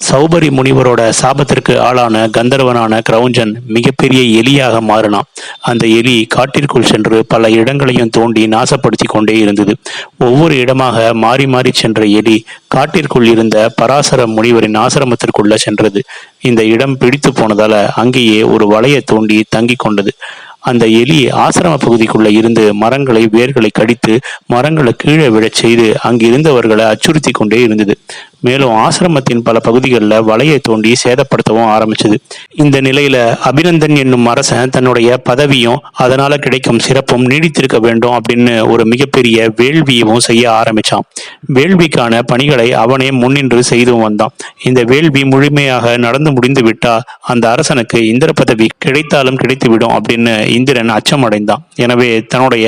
சௌபரி முனிவரோட சாபத்திற்கு ஆளான கந்தர்வனான கிரௌஞ்சன் மிகப்பெரிய எலியாக மாறினான். அந்த எலி காட்டிற்குள் சென்று பல இடங்களையும் தோண்டி நாசப்படுத்தி கொண்டே இருந்தது. ஒவ்வொரு இடமாக மாறி மாறி சென்ற எலி காட்டிற்குள் இருந்த பராசர முனிவரின் ஆசிரமத்திற்குள்ள சென்றது. இந்த இடம் பிடித்து போனதால அங்கேயே ஒரு வலையை தோண்டி தங்கி கொண்டது. அந்த எலி ஆசிரம பகுதிக்குள்ள இருந்து மரங்களை வேர்களை கடித்து மரங்களை கீழே விழச் செய்து அங்கிருந்தவர்களை அச்சுறுத்தி கொண்டே இருந்தது. மேலும் ஆசிரமத்தின் பல பகுதிகளில் வலையை தோண்டி சேதப்படுத்தவும் ஆரம்பிச்சது. இந்த நிலையில அபிநந்தன் என்னும் அரசன் தன்னுடைய பதவியும் அதனால கிடைக்கும் சிறப்பும் நீடித்திருக்க வேண்டும் அப்படின்னு ஒரு மிகப்பெரிய வேள்வியவும் செய்ய ஆரம்பிச்சான். வேள்விக்கான பணிகளை அவனே முன்னின்று செய்தும் வந்தான். இந்த வேள்வி முழுமையாக நடந்து முடிந்து விட்டா அந்த அரசனுக்கு இந்திர பதவி கிடைத்தாலும் கிடைத்துவிடும் அப்படின்னு இந்திரன் அச்சமடைந்தான். எனவே தன்னுடைய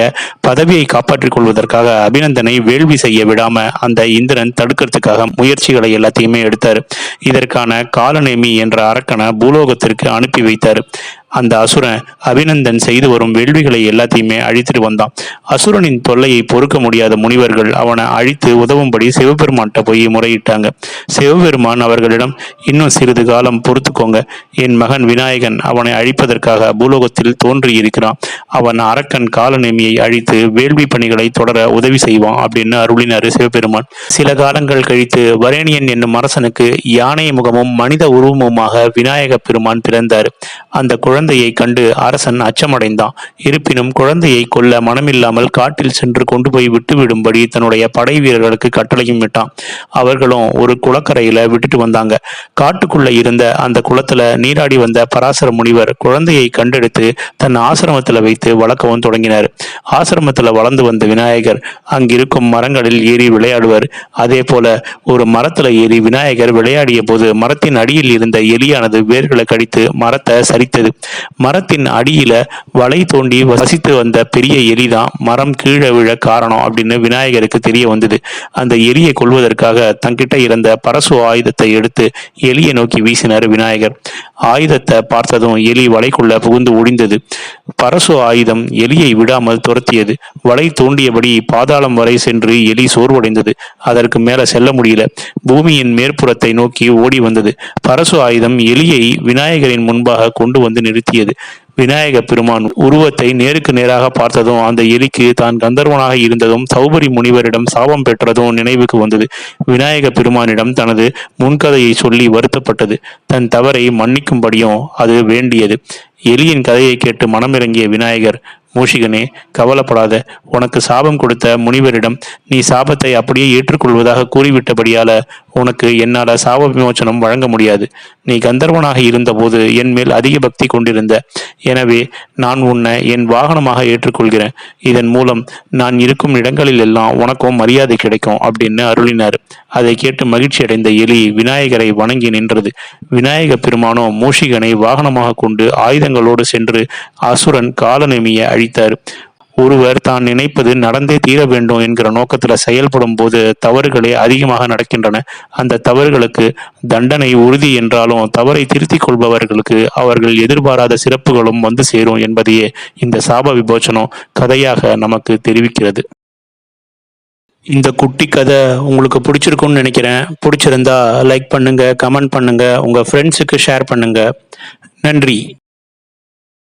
பதவியை காப்பாற்றிக் கொள்வதற்காக அபிநந்தனை வேள்வி செய்ய விடாம அந்த இந்திரன் தடுக்கிறதுக்காக முயற்சிகளை எல்லாத்தையுமே எடுத்தார். இதற்கான காலநேமி என்ற அரக்கனை பூலோகத்திற்கு அனுப்பி வைத்தார். அந்த அசுரன் அபிநந்தன் செய்து வரும் வேள்விகளை எல்லாத்தையுமே அழித்துட்டு வந்தான். அசுரனின் தொல்லையை பொறுக்க முடியாத முனிவர்கள் அவனை அழித்து உதவும்படி சிவபெருமான்கிட்ட போய் முறையிட்டாங்க. சிவபெருமான் அவர்களிடம் இன்னும் சிறிது காலம் பொறுத்துக்கோங்க. என் மகன் விநாயகன் அவனை அழிப்பதற்காக பூலோகத்தில் தோன்றியிருக்கிறான். அவன் அரக்கன் காலநேமியை அழித்து வேள்வி பணிகளை தொடர உதவி செய்வான் அப்படின்னு அருளினார் சிவபெருமான். சில காலங்கள் கழித்து வரேணியன் என்னும் அரசனுக்கு யானை முகமும் மனித உருவமுமாக விநாயக பெருமான் பிறந்தார். அந்த குழந்தையை கண்டு அரசன் அச்சமடைந்தான். இருப்பினும் குழந்தையை கொல்ல மனமில்லாமல் காட்டில் சென்று கொண்டு போய் விட்டுவிடும்படி தன்னுடைய படை வீரர்களுக்கு கட்டளையும் விட்டான் அவர்களும் ஒரு குளக்கரையில விட்டுட்டு வந்தாங்க. காட்டுக்குள்ள இருந்த அந்த குளத்துல நீராடி வந்த பராசர முனிவர் குழந்தையை கண்டெடுத்து தன் ஆசிரமத்துல வைத்து வளர்க்கவும் தொடங்கினார். ஆசிரமத்துல வளர்ந்து வந்த விநாயகர் அங்கிருக்கும் மரங்களில் ஏறி விளையாடுவர். அதே போல ஒரு மரத்துல ஏறி விநாயகர் விளையாடிய போது மரத்தின் அடியில் இருந்த எலியானது வேர்களை கடித்து மரத்தை சரித்தது. மரத்தின் அடியில வலை தோண்டி வசித்து வந்த பெரிய எலிதான் மரம் கீழே விழ காரணம் அப்படின்னு விநாயகருக்கு தெரிய வந்தது. அந்த எலியை கொள்வதற்காக தங்கிட்ட இருந்த பரசு ஆயுதத்தை எடுத்து எலியை நோக்கி வீசினார் விநாயகர். ஆயுதத்தை பார்த்ததும் எலி வலைக்குள்ள புகுந்து ஒடிந்தது. பரசு ஆயுதம் எலியை விடாமல் துரத்தியது. வலை தோண்டியபடி பாதாளம் வரை சென்று எலி சோர்வடைந்தது. அதற்கு மேல செல்ல முடியல. பூமியின் மேற்புறத்தை நோக்கி ஓடி வந்தது. பரசு ஆயுதம் எலியை விநாயகரின் முன்பாக கொண்டு வந்து நிறுத்தியது. விநாயக பெருமான் உருவத்தை நேருக்கு நேராக பார்த்ததும் அந்த எலிக்கு தான் கந்தர்வனாக இருந்ததும் சௌபரி முனிவரிடம் சாபம் பெற்றதும் நினைவுக்கு வந்தது. விநாயக பெருமானிடம் தனது முன்கதையை சொல்லி வருத்தப்பட்டது. தன் தவறை மன்னிக்கும்படியும் அது வேண்டியது. எலியின் கதையை கேட்டு மனமிறங்கிய விநாயகர் மூஷிகனே கவலைப்படாத. உனக்கு சாபம் கொடுத்த முனிவரிடம் நீ சாபத்தை அப்படியே ஏற்றுக்கொள்வதாக கூறிவிட்டபடியால உனக்கு என்னால சாப விமோச்சனம் வழங்க முடியாது. நீ கந்தர்வனாக இருந்தபோது என் மேல் அதிக பக்தி கொண்டிருந்த. எனவே நான் உன்னை என் வாகனமாக ஏற்றுக்கொள்கிறேன். இதன் மூலம் நான் இருக்கும் இடங்களில் எல்லாம் உனக்கும் மரியாதை கிடைக்கும் அப்படின்னு அருளினார். அதை கேட்டு மகிழ்ச்சி அடைந்த எலி விநாயகரை வணங்கி நின்றது. விநாயக பெருமானோ மூஷிகனை வாகனமாக கொண்டு ஆயுதங்களோடு சென்று அசுரன் காலநேமியை அழித்தார். ஒருவர் தான் நினைப்பது நடந்தே தீர வேண்டும் என்கிற நோக்கத்தில் செயல்படும் போது தவறுகளே அதிகமாக நடக்கின்றன. அந்த தவறுகளுக்கு தண்டனை உறுதி என்றாலும் தவறை திருத்திக் கொள்பவர்களுக்கு அவர்கள் எதிர்பாராத சிறப்புகளும் வந்து சேரும் என்பதையே இந்த சாப விமோச்சனம் கதையாக நமக்கு தெரிவிக்கிறது. இந்த குட்டி கதை உங்களுக்கு பிடிச்சிருக்கும்னு நினைக்கிறேன். பிடிச்சிருந்தா லைக் பண்ணுங்க கமெண்ட் பண்ணுங்க உங்க ஃப்ரெண்ட்ஸுக்கு ஷேர் பண்ணுங்க. நன்றி.